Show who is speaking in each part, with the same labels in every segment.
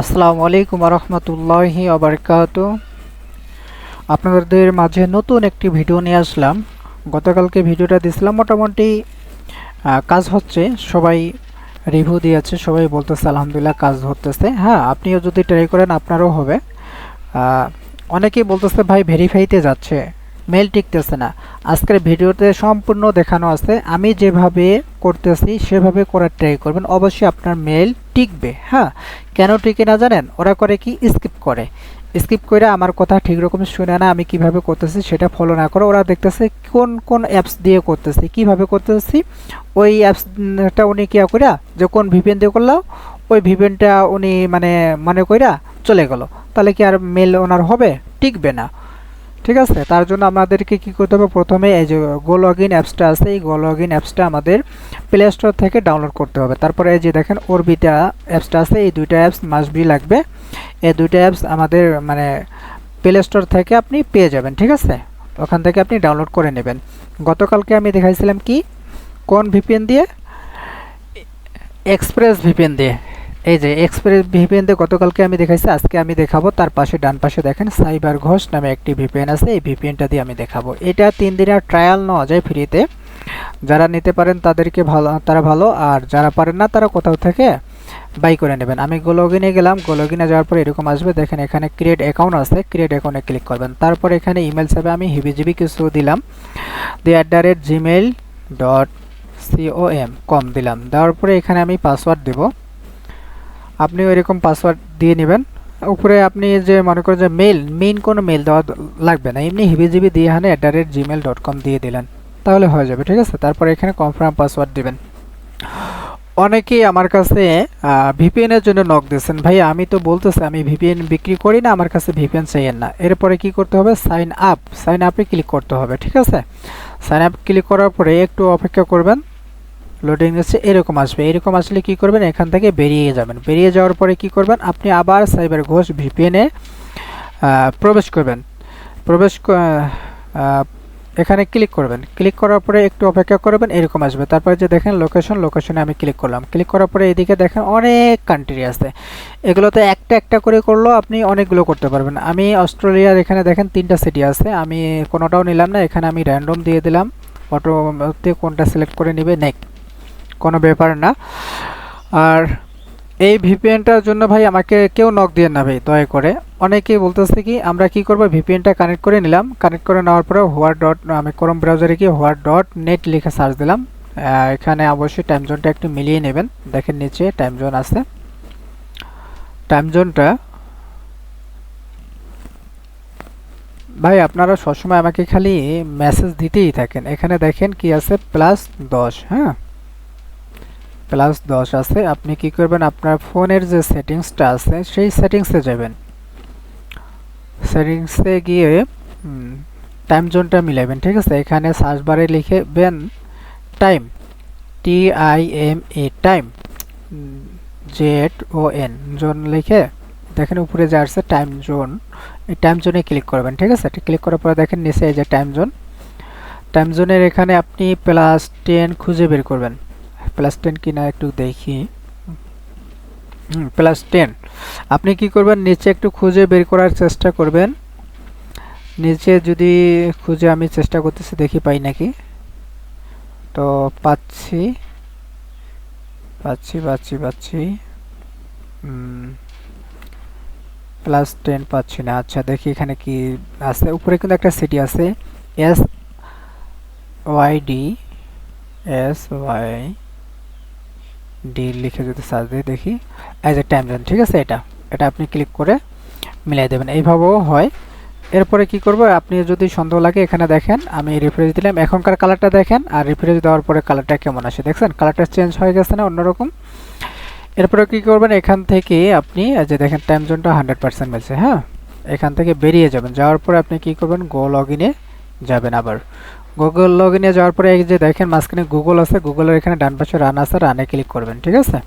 Speaker 1: আসসালামু আলাইকুম রহমতুল্লাহি আবরকাত আপনাদের মাঝে নতুন একটি ভিডিও নিয়ে আসলাম। গতকালকে ভিডিওটা দিয়েছিলাম, মোটামুটি কাজ হচ্ছে, সবাই রিভিউ দিয়েছে, সবাই বলতেছে, আলহামদুলিল্লাহ, কাজ হতেছে। হ্যাঁ আপনিও যদি ট্রাই করেন, আপনারও হবে। অনেকেই বলতেছে, ভাই ভেরিফাইতে যাচ্ছে। মেল টিকতেছে না। আজকের ভিডিওতে সম্পূর্ণ দেখানো আছে। আমি যেভাবে করতেছি, সেভাবে করার ট্রাই করবেন। অবশ্যই আপনার মেল টিকবে হ্যাঁ? কেন টিকে না জানেন? ওরা করে কি? স্কিপ করে। স্কিপ করে আমার কথা ঠিক রকম শুনে না আমি কীভাবে করতেছি, সেটা ফলো না করে ওরা দেখতেছে কোন কোন অ্যাপস দিয়ে করতেছি, কীভাবে করতেছি। ওই অ্যাপসটা উনি কিয়া কইরা, যে কোন ভিপিএন দিয়ে করলাম, ওই ভিপিএনটা উনি মানে মনে কইরা চলে গেল। তাহলে কি আর মেল ওনার হবে? টিকবে না। ঠিক আছে? তার জন্য আমাদেরকে কি করতে হবে? প্রথমে এই যে গো লগ ইন অ্যাপসটা আছে, এই গো লগ ইন অ্যাপসটা আমাদের প্লে স্টোর থেকে ডাউনলোড করতে হবে। তারপরে এই যে দেখেন অরবিটা অ্যাপসটা আছে, এই দুইটা অ্যাপস মাস্ট বি লাগবে। এই দুইটা অ্যাপস আমাদের মানে প্লে স্টোর থেকে আপনি পেয়ে যাবেন, ঠিক আছে? ওখান থেকে আপনি ডাউনলোড করে নেবেন। গতকালকে আমি দেখাইছিলাম কি? কোন ভিপিএন দিয়ে? এক্সপ্রেস ভিপিএন দিয়ে। এই যে এক্সপ্রেস ভিপিএন দিয়ে গতকালকে আমি দেখাইছি, আজকে আমি দেখাবো। তার পাশে ডান পাশে দেখেন সাইবার ঘোষ নামে একটি ভিপিএন আছে। এই ভিপিএনটা দিয়ে আমি দেখাবো। এটা তিন দিনের ট্রায়াল নেওয়া যায় ফ্রিতে যারা নিতে পারেন তাদেরকে ভালো, তারা ভালো। আর যারা পারেন না, তারা কোথাও থেকে বাই করে নেবেন। আমি গোলগিনে গেলাম। গোলগিনে যাওয়ার পর এরকম আসবে। দেখেন, এখানে ক্রিয়েট অ্যাকাউন্ট আছে। ক্রিয়েট অ্যাকাউন্টে ক্লিক করবেন। তারপর এখানে ইমেল হিসাবে আমি হিবিজিবি কিছু দিলাম। The at the rate Gmail dot COM com দিলাম। দেওয়ার পরে এখানে আমি পাসওয়ার্ড দেব। আপনি এরকম পাসওয়ার্ড দিয়ে নেবেন। উপরে আপনি যে মনে করেন যে মেল মেইন কোনো মেল দেওয়া লাগবে না। এমনি হিবিজিবি দিয়ে এখানে at the rate Gmail dot com দিয়ে দিলেন। তাহলে হয়ে যাবে, ঠিক আছে? তারপর এখানে কনফার্ম পাসওয়ার্ড দিবেন। অনেকেই আমার কাছে ভিপিএনের জন্য নক দিয়েছেন। ভাই আমি তো বলতেছি, আমি ভিপিএন বিক্রি করি না, আমার কাছে ভিপিএন চাইয়েন না। এরপরে কি করতে হবে? সাইন আপ সাইন আপে ক্লিক করতে হবে, ঠিক আছে? সাইন আপ ক্লিক করার পরে একটু অপেক্ষা করবেন। লোডিং নিচ্ছে এরকম আসবে। এরকম আসলে কি করবেন? এখান থেকে বেরিয়ে যাবেন। বেরিয়ে যাওয়ার পরে কি করবেন? আপনি আবার সাইবার ঘোষ ভিপিএনে প্রবেশ করবেন। প্রবেশ এখানে ক্লিক করবেন। ক্লিক করার পরে একটু অপেক্ষা করবেন, এরকম আসবে। তারপরে যে দেখেন লোকেশন লোকেশনে আমি ক্লিক করলাম। ক্লিক করার পরে এদিকে দেখেন অনেক কান্ট্রি আছে। এগুলোতে একটা একটা করে করলেও আপনি অনেকগুলো করতে পারবেন। আমি অস্ট্রেলিয়ার এখানে দেখেন তিনটা সিটি আছে। আমি কোনোটাও নিলাম না। এখানে আমি র্যান্ডম দিয়ে দিলাম। অটোতে কোনটা সিলেক্ট করে নিবে? নেক কোনো ব্যাপার না। আর এই ভিপিএনটার জন্য ভাই আমাকে কেউ নক দিয়ে না ভাই, দয়া করে। অনেকেই বলতেছে কি, আমরা কি করব? ভিপিএনটা কানেক্ট করে নিলাম। কানেক্ট করে নেওয়ার পরে হোয়ার ডট আমি ক্রোম ব্রাউজারে গিয়ে হোয়ার ডট নেট লিখে সার্চ দিলাম। এখানে অবশ্যই টাইম জোনটা একটু মিলিয়ে নেবেন। দেখেন নিচে টাইম জোন আছে। টাইম জোনটা ভাই, আপনারা সবসময় আমাকে খালি মেসেজ দিতেই থাকেন। এখানে দেখেন কি আছে? প্লাস দশ হ্যাঁ? প্লাস দশ আছে, আপনি কি করবেন? আপনার ফোনের যে সেটিংসটা আছে, সেই সেটিংসে যাবেন। সেটিংসে গিয়ে টাইম জোনটা মিলাবেন, ঠিক আছে? এখানে সার্চ বারে লিখেবেন time T I M E time Z O N zone লিখে দেখেন উপরে যে আসছে টাইম জোন এই টাইম জোনে ক্লিক করবেন, ঠিক আছে? ক্লিক করার পরে দেখেন নিচে এই যে টাইম জোন টাইম জোনের এখানে আপনি প্লাস টেন খুঁজে বের করবেন। প্লাস টেন কিনা একটু দেখি। প্লাস টেন আপনি কি করবেন? নিচে একটু খুঁজে বের করার চেষ্টা করবেন। নিচে যদি খুঁজে আমি চেষ্টা করতেছি, দেখি পাই নাকি। তো পাচ্ছি। পাচ্ছি পাচ্ছি পাচ্ছি। প্লাস টেন পাচ্ছি না। আচ্ছা দেখি এখানে কি আছে। উপরে কিন্তু একটা সিটি আছে। S Y D S Y D লিখে যদি সার্চ দিয়ে দেখি অ্যাজ এ টাইম জোন ঠিক আছে এটা? এটা আপনি ক্লিক করে মিলাই দেবেন। এইভাবেও হয়। এরপরে কি করব? আপনি যদি সন্দেহ লাগে এখানে দেখেন, আমি রিফ্রেশ দিলাম। এখনকার কালারটা দেখেন, আর রিফ্রেশ দেওয়ার পরে কালারটা কেমন আসে দেখছেন? কালারটা চেঞ্জ হয়ে গেছে না অন্যরকম? এরপরে কি করবেন? এখান থেকে আপনি যে দেখেন টাইম জোনটা হান্ড্রেড পার্সেন্ট মিলছে হ্যাঁ? এখান থেকে বেরিয়ে যাবেন। যাওয়ার পরে আপনি কি করবেন? গো লগ ইনে যাবেন আবার। গুগল লগ ইনে যাওয়ার পরে এই যে দেখেন মাঝখানে গুগল আছে গুগলের এখানে ডান পাশে রান আছে রানে ক্লিক করবেন, ঠিক আছে?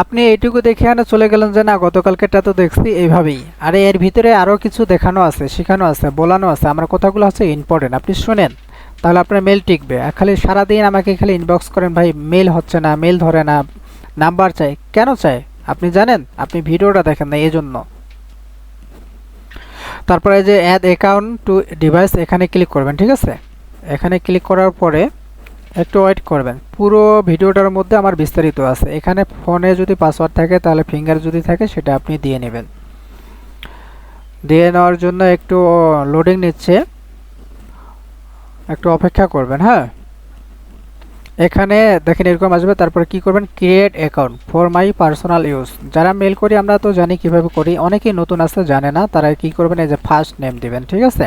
Speaker 1: আপনি এইটুকু দেখে আনে, চলে গেলেন যে না গতকালকেটা তো দেখছি এইভাবেই। আরে এর ভিতরে আরও কিছু দেখানো আছে, শেখানো আছে, বলানো আছে, আমার কথাগুলো হচ্ছে ইম্পর্টেন্ট আপনি শোনেন, তাহলে আপনার মেল টিকবে। খালি সারাদিন আমাকে খালি ইনবক্স করেন, ভাই মেল হচ্ছে না মেল ধরে না নাম্বার চাই। কেন চাই? আপনি জানেন, আপনি ভিডিওটা দেখেন না এই জন্য তারপরে যে অ্যাড অ্যাকাউন্ট টু ডিভাইস এখানে ক্লিক করবেন, ঠিক আছে? এখানে ক্লিক করার পরে একটু ওয়েট করবেন। পুরো ভিডিওটার মধ্যে আমার বিস্তারিত আছে। এখানে ফোনে যদি পাসওয়ার্ড থাকে, তাহলে ফিঙ্গার যদি থাকে, সেটা আপনি দিয়ে নেবেন। দিয়ে নেওয়ার জন্য একটু লোডিং নিচ্ছে। একটু অপেক্ষা করবেন হ্যাঁ? এখানে দেখেন এরকম আসবে, তারপরে কি করবেন? Create account for my personal use যারা মেল করি, আমরা তো জানি কীভাবে করি। অনেকেই নতুন আসতে জানে না, তারা কি করবেন? এই যে ফার্স্ট নেম দিবেন, ঠিক আছে?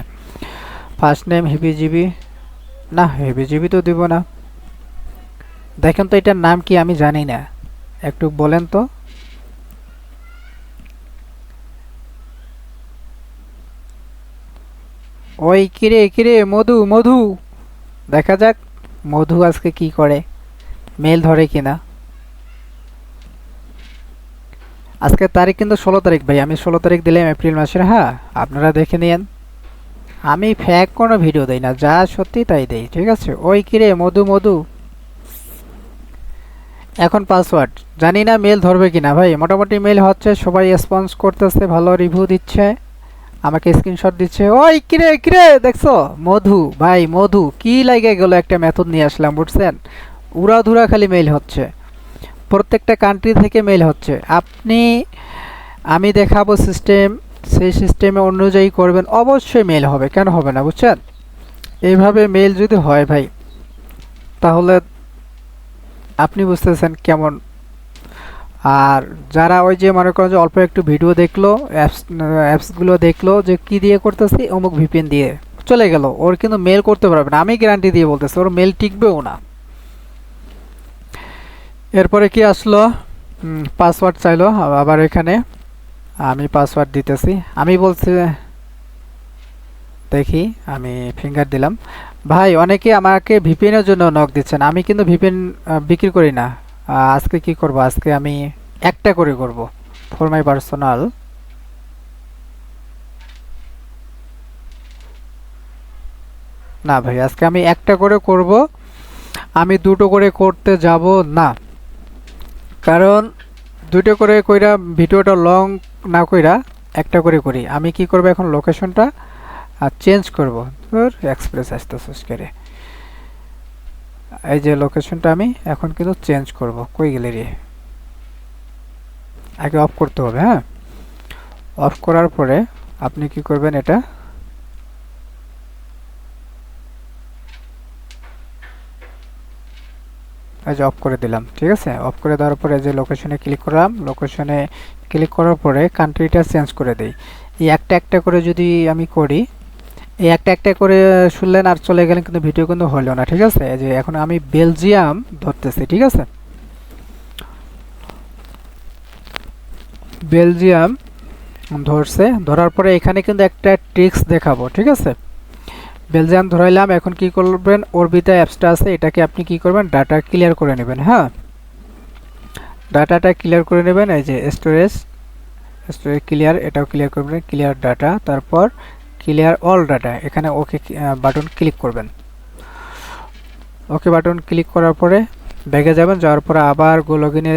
Speaker 1: ফার্স্ট নেম হিবিজিবি না হিবিজিবি তো দিব না। দেখেন তো এটার নাম কি আমি জানি না। একটু বলেন তো। ওই কিরে কিরে, মধু মধু। দেখা যাক। মধু আজকে কি করে? মেল ধরে কিনা? আজকে তারিখ কিন্তু ষোলো তারিখ ভাই। আমি ষোলো তারিখ দিলাম এপ্রিল মাসের হ্যাঁ? আপনারা দেখে নিয়েন। আমি ফ্যাক কোনো ভিডিও দেই না, যা সত্যি তাই দেই, ঠিক আছে? ওই কিরে মধু মধু? এখন পাসওয়ার্ড জানি না মেল ধরবে কিনা ভাই। মোটামুটি মেল হচ্ছে, সবাই রেসপন্স করতেছে, ভালো রিভিউ দিচ্ছে। আমাকে স্ক্রিনশট দিচ্ছে, ওই কিরে কিরে, দেখছ? মধু, ভাই, মধু, কি লাগে গেল একটা মেথড নিয়ে আসলাম, বুঝছেন? উড়াধুরা খালি মেল হচ্ছে। প্রত্যেকটা কান্ট্রি থেকে মেল হচ্ছে। আপনি, আমি দেখাবো সিস্টেম সেই সিস্টেমে অনুযায়ী করবেন, অবশ্যই মেল হবে, কেন হবে না, বুঝছেন? এইভাবে মেল যদি হয় ভাই, তাহলে আপনি বুঝতেছেন কেমন আর যারা ওই যে মনে করেন যে অল্প একটু ভিডিও দেখল অ্যাপস অ্যাপসগুলো দেখল যে কি দিয়ে করতেছি, অমুক ভিপিএন দিয়ে চলে গেল। ওর কিন্তু মেল করতে পারবে না। আমি গ্যারান্টি দিয়ে বলতেছি, ওর মেল টিকবেও না। এরপরে কি আসলো? পাসওয়ার্ড চাইলো, আবার এখানে আমি পাসওয়ার্ড দিতেছি। আমি বলছি, দেখি, আমি ফিঙ্গার দিলাম। ভাই, অনেকে আমাকে ভিপিএনের জন্য নক দিচ্ছেন। আমি কিন্তু ভিপিএন বিক্রি করি না। আজকে কি করব? আজকে আমি একটা করে করব। ফর মাই পার্সোনাল না ভাই, আজকে আমি একটা করে করব। আমি দুটো করে করতে যাব না। কারণ দুটো করে কইরা ভিডিওটা লং না কইরা একটা করে করি। আমি কি করব এখন লোকেশনটা চেঞ্জ করব। তোর এক্সপ্রেস আসতে করে এই যে লোকেশনটা আমি এখন কিন্তু চেঞ্জ করব, কই গ্যালারি আগে অফ করতে হবে হ্যাঁ? অফ করার পরে আপনি কি করবেন এটা? এই যে অফ করে দিলাম, ঠিক আছে? অফ করে দেওয়ার পরে যে লোকেশনে ক্লিক করলাম লোকেশনে ক্লিক করার পরে কান্ট্রিটা চেঞ্জ করে দেই। এই একটা একটা করে যদি আমি করি এই একটা একটা করে শুনলেন আর চলে গেলেন কিন্তু ভিডিও কিন্তু হলো না, ঠিক আছে? যে এখন আমি বেলজিয়াম ধরতেছি, ঠিক আছে? বেলজিয়াম ধরছে, ধরার পরে এখানে কিন্তু একটা ট্রিক্স দেখাবো, ঠিক আছে? বেলজিয়াম ধরাইলাম, এখন কি করবেন? অরবিতা অ্যাপসটা আছে, এটাকে আপনি কি করবেন? ডাটা ক্লিয়ার করে নেবেন হ্যাঁ? ডাটাটা ক্লিয়ার করে নেবেন, এই যে স্টোরেজ স্টোরেজ ক্লিয়ার এটাও ক্লিয়ার করবেন ক্লিয়ার ডাটা তারপর ক্লিয়ার অল ডাটা। এখানে ওকে বাটন ক্লিক করবেন। ওকে বাটন ক্লিক করার পরে ব্যাগে যাবেন, যাওয়ার পরে আবার গো লগিনে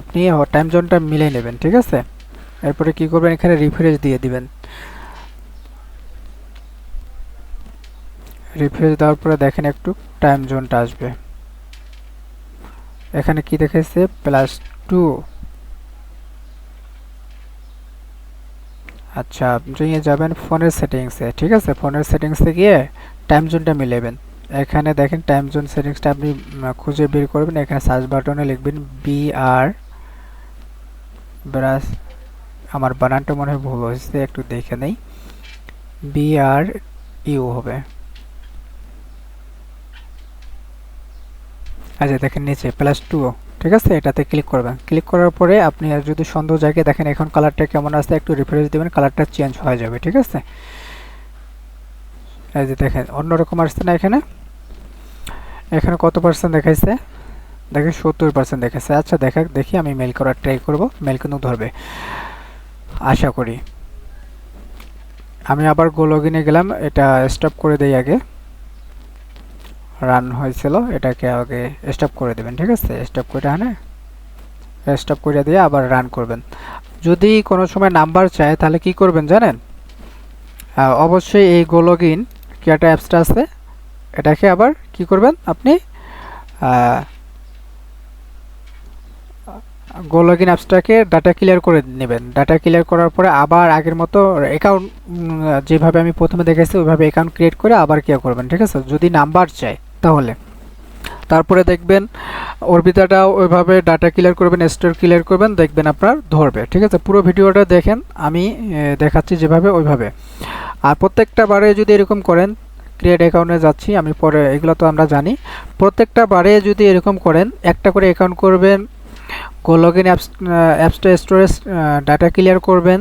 Speaker 1: আপনি টাইম জোনটা মিলে নেবেন, ঠিক আছে? এরপরে কি করবেন, এখানে রিফ্রেশ দিয়ে দিবেন। রিফ্রেশ দেওয়ার পরে দেখেন একটু টাইম জোনটা আসবে। এখানে কি দেখেছে প্লাস টু। আচ্ছা আপনি যাবেন ফোনের সেটিংসে ঠিক আছে? ফোনের সেটিংসে গিয়ে টাইম জোনটা মিলেবেন। এখানে দেখেন টাইম জোন সেটিংসটা আপনি খুঁজে বের করবেন। এখানে সার্চ বাটনে লিখবেন বি আর ব্রাস আমার বানানটা মনে হয় ভুল হয়েছে, একটু দেখে নেই। বি আর ইউ হবে। আচ্ছা দেখেন নিচে প্লাস টু ঠিক আছে? এটাতে ক্লিক করবেন। ক্লিক করার পরে আপনি যদি সন্দেহ জায়গায় দেখেন এখন কালারটা কেমন আছে, একটু রিফ্রেশ দেবেন কালারটা চেঞ্জ হয়ে যাবে, ঠিক আছে? এই যে দেখেন, অন্যরকম আসছে না এখানে? এখানে কত পার্সেন্ট দেখাইছে? দেখেন সত্তর পার্সেন্ট দেখাচ্ছে আচ্ছা দেখা, দেখি আমি মেল করার ট্রাই করব। মেল কিন্তু ধরবে। আশা করি। আমি আবার গো লগিনে গেলাম। এটা স্টপ করে দেই আগে। রান হয়েছিল, এটাকে আগে স্টপ করে দেবেন, ঠিক আছে? স্টপ করে হ্যাঁ? স্টপ করে দিয়ে আবার রান করবেন। যদি কোনো সময় নাম্বার চায়, তাহলে কি করবেন জানেন? অবশ্যই এই গোলগ ইন একটা অ্যাপসটা আছে, এটাকে আবার কি করবেন আপনি? গোলগ ইন অ্যাপসটাকে ডাটা ক্লিয়ার করে নেবেন। ডাটা ক্লিয়ার করার পরে আবার আগের মতো অ্যাকাউন্ট যেভাবে আমি প্রথমে দেখেছি ওইভাবে অ্যাকাউন্ট ক্রিয়েট করে আবার কি করবেন, ঠিক আছে? যদি নাম্বার চায় তাহলে। তারপরে দেখবেন অর্বিতাটা ওইভাবে ডাটা ক্লিয়ার করবেন স্টোর ক্লিয়ার করবেন, দেখবেন আপনার ধরবে, ঠিক আছে? পুরো ভিডিওটা দেখেন, আমি দেখাচ্ছি যেভাবে, ওইভাবে। আর প্রত্যেকটা বারে যদি এরকম করেন ক্রিয়েট অ্যাকাউন্টে যাচ্ছি, আমি পরে এগুলো তো আমরা জানি। প্রত্যেকটা বারে যদি এরকম করেন, একটা করে অ্যাকাউন্ট করবেন লগ ইন অ্যাপস অ্যাপসটা স্টোরেজ ডাটা ক্লিয়ার করবেন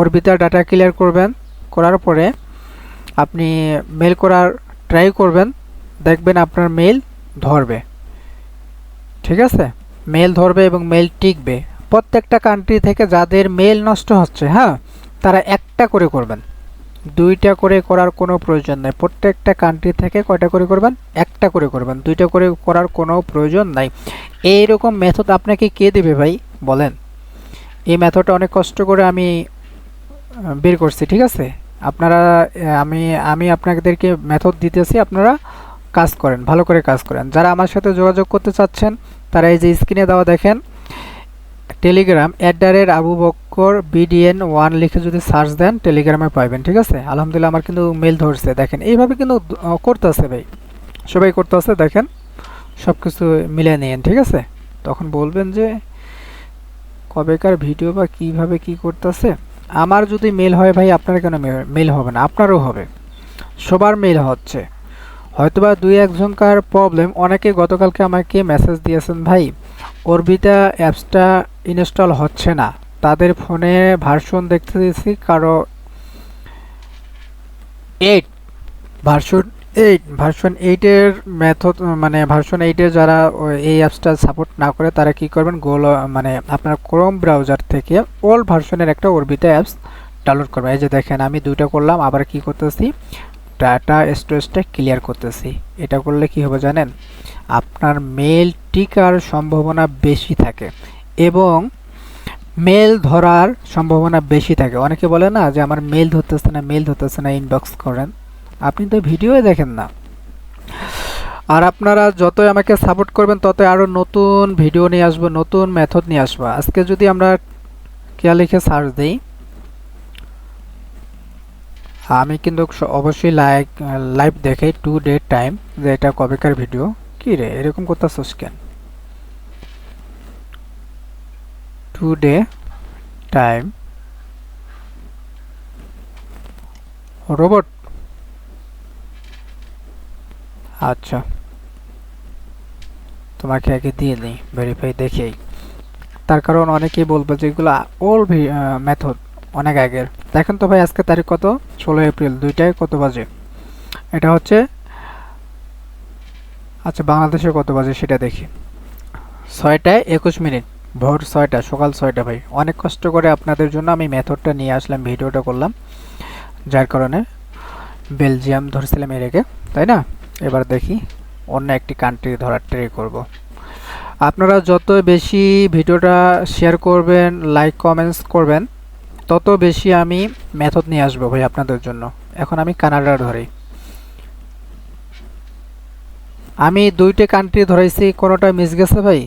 Speaker 1: অর্বিতার ডাটা ক্লিয়ার করবেন, করার পরে আপনি মেল করার ট্রাই করবেন দেখবেন আপনার মেল ধরবে। ঠিক আছে? মেল ধরবে এবং মেল টিকবে। প্রত্যেকটা কান্ট্রি থেকে যাদের মেল নষ্ট হচ্ছে হ্যাঁ তারা একটা করে করবেন। দুইটা করে করার কোনো প্রয়োজন নেই। প্রত্যেকটা কান্ট্রি থেকে কয়টা করে করবেন? একটা করে করবেন। দুইটা করে করার কোনো প্রয়োজন নাই। এইরকম মেথড আপনাকে কে দেবে ভাই? বলেন। এই মেথডটা অনেক কষ্ট করে আমি বের করছি, ঠিক আছে? আপনারা আমি আমি আপনাদেরকে মেথড দিতেছি, আপনারা কাজ করেন ভালো করে কাজ করেন। যারা আমার সাথে যোগাযোগ করতে চাচ্ছেন তারা এই যে স্ক্রিনে দেওয়া দেখেন Telegram at the rate Abu Bakkar BDN one লিখে যদি সার্চ দেন টেলিগ্রামে পাইবেন ঠিক আছে? আলহামদুলিল্লাহ আমার কিন্তু মেল ধরছে। দেখেন এইভাবে কিন্তু আহ, করতেছে ভাই। সবাই করতেছে দেখেন। সব কিছু মিলে নিয়েন ঠিক আছে? তখন বলবেন যে কবেকার ভিডিও বা কীভাবে কি করতেছে? আমার যদি মেল হয় ভাই আপনার কেন মেল হবে না? আপনারও হবে। সবার মেল হচ্ছে। হয়তোবা দুই একজনকার প্রবলেম অনেকে গতকালকে আমাকে মেসেজ দিয়েছেন, ভাই অর্বিতা অ্যাপসটা ইনস্টল হচ্ছে না। তাদের ফোনে ভার্সন দেখতে দিয়েছি কারও এইট ভার্সন এইট ভার্সন এইটের মেথড মানে ভার্সন এইটের যারা এই অ্যাপসটা সাপোর্ট না করে, তারা কি করবেন? গোল মানে আপনার ক্রোম ব্রাউজার থেকে ওল্ড ভার্সনের একটা অর্বিতা অ্যাপস ডাউনলোড করবেন। এই যে দেখেন, আমি দুইটা করলাম, আবার কি করতেছি? ডাটা স্টোরেজটা ক্লিয়ার করতেছি। এটা করলে কি হবে জানেন? আপনার মেল টিকার সম্ভাবনা বেশি থাকে এবং মেল ধরার সম্ভাবনা বেশি থাকে। অনেকে বলে না যে আমার মেল ধরতেছে না মেল ধরতেছে না ইনবক্স করেন। আপনি তো ভিডিওই দেখেন না। আর আপনারা যতই আমাকে সাপোর্ট করবেন, ততই আরও নতুন ভিডিও নিয়ে আসব, নতুন মেথড নিয়ে আসব। আজকে যদি আমরা কেয়া লিখে সার্চ দিই আমি কিন্তু অবশ্যই লাইক লাইভ দেখাই টু ডে টাইম যে এটা কবেকার ভিডিও কি রে, এরকম করতেছস কেন? টু ডে টাইম রোবট আচ্ছা। তোমাকে আগে দিয়ে দিই ভেরিফাই দেখেই। তার কারণ অনেকেই বলবে যে এগুলো ওল্ড মেথড অনেক আগের। দেখেন তো ভাই, আজকে তারিখ কত? ষোলো এপ্রিল, দুইটায় কত বাজে? এটা হচ্ছে আচ্ছা বাংলাদেশে কত বাজে সেটা দেখি। ছয়টায় একুশ মিনিট, ভোর ছয়টা, সকাল ছয়টা ভাই। অনেক কষ্ট করে আপনাদের জন্য আমি মেথডটা নিয়ে আসলাম, ভিডিওটা করলাম। যার কারণে বেলজিয়াম ধরছিলাম এর আগে, তাই না? এবার দেখি অন্য একটি কান্ট্রি ধরার ট্রাই করব। আপনারা যত বেশি ভিডিওটা শেয়ার করবেন লাইক কমেন্টস করবেন তত বেশি আমি মেথড নিয়ে আসব ভাই আপনাদের জন্য। এখন আমি কানাডা ধরি। আমি দুইটা কান্ট্রি ধরাইছি, কোনোটা মিস গেছে ভাই?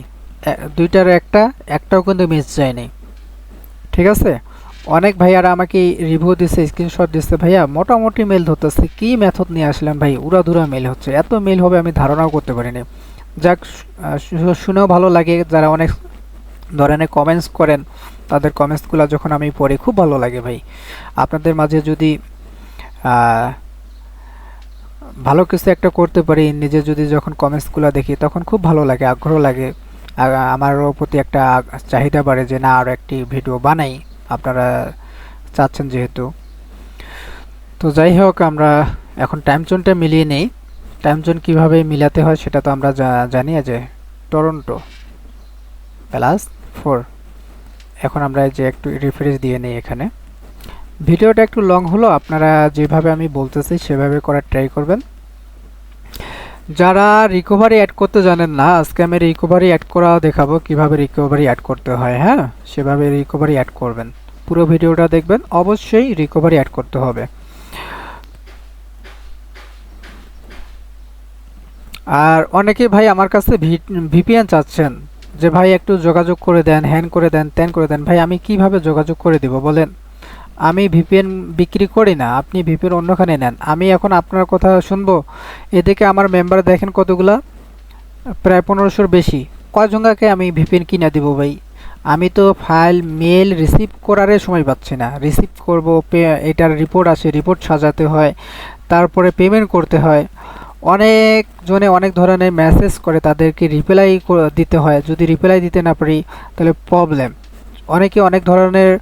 Speaker 1: দুইটার একটা, একটাও কিন্তু মিস যায়নি। ঠিক আছে? অনেক ভাইয়ারা আমাকে রিভিউ দিচ্ছে স্ক্রিনশট দিচ্ছে ভাইয়া, মোটামুটি মেল ধরতেছে, কি মেথড নিয়ে আসলাম ভাই? উড়াধুরা মেল হচ্ছে। এত মেল হবে আমি ধারণাও করতে পারিনি। যাক শুনেও ভালো লাগে যারা অনেক ধরনের কমেন্টস করেন। তাদের কমেন্টসগুলো যখন আমি পড়ি, খুব ভালো লাগে ভাই। আপনাদের মাঝে যদি ভালো কিছু একটা করতে পারি, নিজে যদি যখন কমেন্টসগুলো দেখি, তখন খুব ভালো লাগে, আগ্রহ লাগে। আমারও প্রতি একটা চাহিদা বাড়ে যে না আরও একটি ভিডিও বানাই। আপনারা চাচ্ছেন যেহেতু। তো যাই হোক, আমরা এখন টাইম জোনটা মিলিয়ে নেই। টাইম জোন কীভাবে মিলাতে হয় সেটা তো আমরা জানি যে টরন্টো প্লাস ফোর এখন আমরা যে একটু রিফ্রেশ দিয়ে নিই এখানে। ভিডিওটা একটু লং হলো, আপনারা যেভাবে আমি বলতেছি সেভাবে করার ট্রাই করবেন। যারা রিকভারি অ্যাড করতে জানেন না, আজকে আমি রিকভারি অ্যাড করা দেখাবো, কীভাবে রিকভারি অ্যাড করতে হয় হ্যাঁ? সেভাবে রিকভারি অ্যাড করবেন। পুরো ভিডিওটা দেখবেন, অবশ্যই রিকভারি অ্যাড করতে হবে। আর অনেকে ভাই আমার কাছে ভিপিএন চাচ্ছেন যে ভাই একটু যোগাযোগ করে দেন হ্যান করে দেন, ত্যান করে দেন, ভাই আমি কীভাবে যোগাযোগ করে দিব বলেন? আমি ভিপিএন বিক্রি করি না, আপনি ভিপিএন অন্যখানে নেন। আমি এখন আপনার কথা শুনব। এদিকে আমার মেম্বার দেখেন কতগুলা? প্রায় পনেরোশোর বেশি। কয়জনকে আমি ভিপিএন কিনে দিব ভাই? আমি তো ফাইল মেল রিসিভ করারই সময় পাচ্ছি না। রিসিভ করব এটার রিপোর্ট আসে রিপোর্ট সাজাতে হয়, তারপরে পেমেন্ট করতে হয়। অনেক জনে অনেক ধরনের মেসেজ করে তাদেরকে রিপ্লাই দিতে হয়। যদি রিপ্লাই দিতে না পারি, তাহলে প্রবলেম অনেকে অনেক ধরনের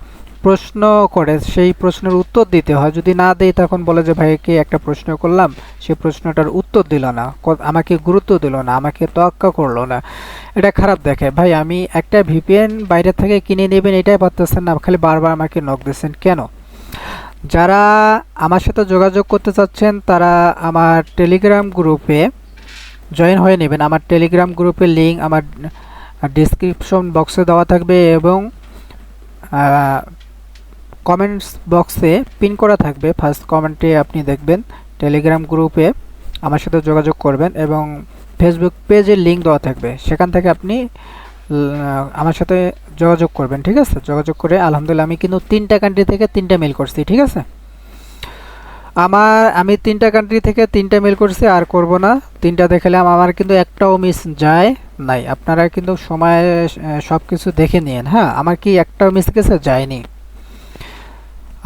Speaker 1: প্রশ্ন করে, সেই প্রশ্নের উত্তর দিতে হয়। যদি না দেই তখন বলে যে ভাইকে একটা প্রশ্ন করলাম? সে প্রশ্নটার উত্তর দিল না আমাকে গুরুত্ব দিল না, আমাকে তোয়াক্কা করল না। এটা খারাপ দেখে। ভাই, আমি একটা ভিপিএন বাইরে থেকে কিনে নেবেন, এটাই পারতেছেন না, খালি বারবার আমাকে নক দিচ্ছেন কেন? যারা আমার সাথে যোগাযোগ করতে চাচ্ছেন, তারা আমার টেলিগ্রাম গ্রুপে জয়েন হয়ে নেবেন। আমার টেলিগ্রাম গ্রুপের লিঙ্ক আমার ডিসক্রিপশন বক্সে দেওয়া থাকবে এবং কমেন্টস বক্সে পিন করা থাকবে। ফার্স্ট কমেন্টে আপনি দেখবেন টেলিগ্রাম গ্রুপে আমার সাথে যোগাযোগ করবেন এবং ফেসবুক পেজের লিঙ্ক দেওয়া থাকবে। সেখান থেকে আপনি আমার সাথে যোগাযোগ করবেন, ঠিক আছে? যোগাযোগ করে আলহামদুলিল্লাহ আমি কিন্তু তিনটা কান্ট্রি থেকে তিনটা মেল করছি, ঠিক আছে? আমার, আমি তিনটা কান্ট্রি থেকে তিনটা মেল করছি, আর করব না। তিনটা দেখালাম আমার কিন্তু একটাও মিস যায় নাই। আপনারা কিন্তু সময় সব কিছু দেখে নিন হ্যাঁ? আমার কি একটাও মিস গেছে? যায়নি।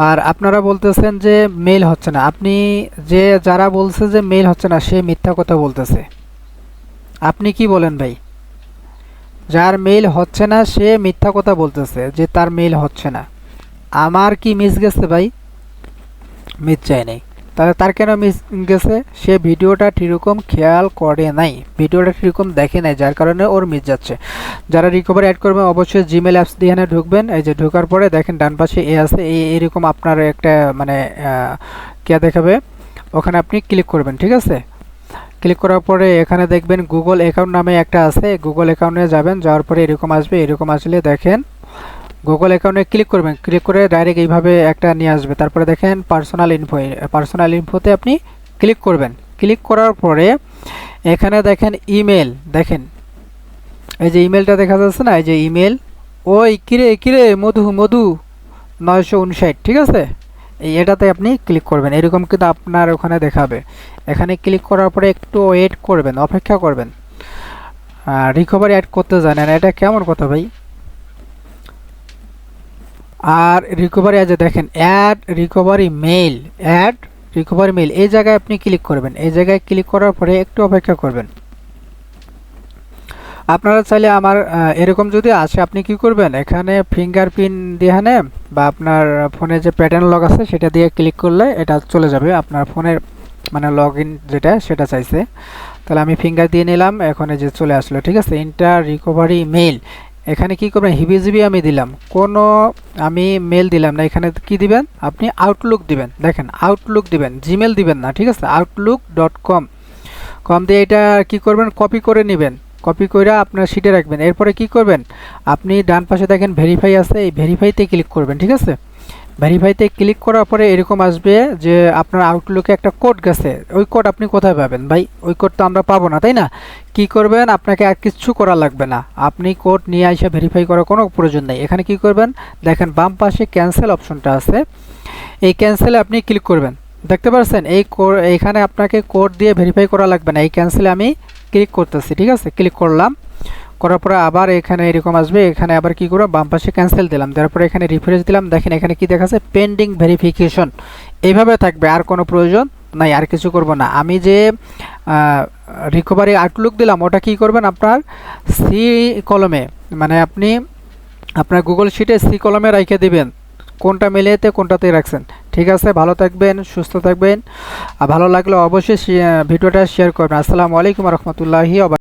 Speaker 1: আর আপনারা বলতেছেন যে মেল হচ্ছে না। আপনি যে, যারা বলছে যে মেল হচ্ছে না, সে মিথ্যা কথা বলতেছে। আপনি কি বলেন ভাই? যার মেল হচ্ছে না, সে মিথ্যা কথা বলতেছে যে তার মেল হচ্ছে না। আমার কি মিস গেছে ভাই? মিস যায় নাই তাহলে তার কেন মিস গেছে? সে ভিডিওটা ঠিকরকম খেয়াল করে নাই। ভিডিওটা ঠিকরকম দেখে নাই, যার কারণে ওর মিস যাচ্ছে। যারা রিকভারি অ্যাড করবেন, অবশ্যই জিমেল অ্যাপস দিয়ে ঢুকবেন। এই যে ঢোকার পরে দেখেন, ডান পাশে এ আছে। এই এরকম আপনার একটা মানে কে দেখাবে? ওখানে আপনি ক্লিক করবেন, ঠিক আছে? ক্লিক করার পরে এখানে দেখবেন গুগল অ্যাকাউন্ট নামে একটা আছে। গুগল অ্যাকাউন্টে যাবেন, যাওয়ার পরে এরকম আসবে, এরকম আসলে দেখেন গুগল অ্যাকাউন্টে ক্লিক করবেন। ক্লিক করে ডাইরেক্ট এইভাবে একটা নিয়ে আসবে। তারপরে দেখেন পার্সোনাল ইনফো পার্সোনাল ইনফোতে আপনি ক্লিক করবেন। ক্লিক করার পরে এখানে দেখেন ইমেল দেখেন। এই যে ইমেলটা দেখা যাচ্ছে না? এই যে ইমেল ওই কিরে কিরে, মধু মধু, নয়শো উনষাট, ঠিক আছে? এটাতে আপনি ক্লিক করবেন। এরকম কিন্তু আপনার ওখানে দেখাবে। এখানে ক্লিক করার পরে একটু ওয়েট করবেন, অপেক্ষা করবেন। রিকভারি অ্যাড করতে জানেন, এটা কেমন কথা ভাই? আর রিকভারি আছে দেখেন add recovery mail add recovery mail এই জায়গায় আপনি ক্লিক করবেন। এই জায়গায় ক্লিক করার পরে একটু অপেক্ষা করবেন। আপনারা চাইলে আমার এরকম যদি আসে, আপনি কি করবেন? এখানে ফিঙ্গারপ্রিন্ট দিয়ে নেন বা আপনার ফোনে যে প্যাটার্ন লগ আছে, সেটা দিয়ে ক্লিক করলে এটা চলে যাবে। আপনার ফোনের মানে লগ যেটা, সেটা চাইছে। তাহলে আমি ফিঙ্গার দিয়ে নিলাম, এখন যে চলে আসলো, ঠিক আছে? ইন্টার রিকভারি মেইল এখানে কি করবেন? হিবিজিবি আমি দিলাম। কোনো আমি মেল দিলাম না। এখানে কি দিবেন? আপনি আউটলুক দিবেন। দেখেন আউটলুক দিবেন। জিমেল দিবেন না, ঠিক আছে? আউটলুক ডট কম কম দিয়ে এটা কি করবেন? কপি করে নেবেন। কপি করে আপনার শিটে রাখবেন। এরপরে কি করবেন? আপনি ডান পাশে দেখেন ভেরিফাই আছে, এই ভেরিফাইতে ক্লিক করবেন, ঠিক আছে? ভেরিফাইতে ক্লিক করার পরে এরকম আসবে যে আপনার আউটলুকে একটা কোড গেছে। ওই কোড আপনি কোথায় পাবেন? ভাই, ওই কোড তো আমরা পাবো না, তাই না? কি করবেন? আপনাকে আর কিছু করা লাগবে না। আপনি কোড নিয়ে এসে ভেরিফাই করার কোনো প্রয়োজন নেই। এখানে কি করবেন? দেখেন বাম পাশে ক্যান্সেল অপশনটা আছে। এই ক্যান্সেলে আপনি ক্লিক করবেন। দেখতে পাচ্ছেন এই এখানে আপনাকে কোড দিয়ে ভেরিফাই করা লাগবে না। এই ক্যান্সেলে আমি ক্লিক করতেছি, ঠিক আছে? ক্লিক করলাম। করার পরে আবার এখানে এরকম আসবে, এখানে আবার কি করব? বাম পাশে ক্যান্সেল দিলাম। তারপরে এখানে রিফ্রেশ দিলাম। দেখেন এখানে কি দেখাচ্ছে? পেন্ডিং ভেরিফিকেশন এইভাবে থাকবে, আর কোনো প্রয়োজন নাই, আর কিছু করব না। আমি যে রিকভারি আউটলুক দিলাম, ওটা কি করবেন আপনার? সি কলমে মানে আপনি আপনার গুগল শিটে সি কলমে রেখে দিবেন। কোনটা মিলিয়েতে কোনটাতে রাখছেন। ঠিক আছে, ভালো থাকবেন, সুস্থ থাকবেন। আর ভালো লাগলে অবশ্যই ভিডিওটা শেয়ার করবেন। আসসালামু আলাইকুম রহমতুল্লাহি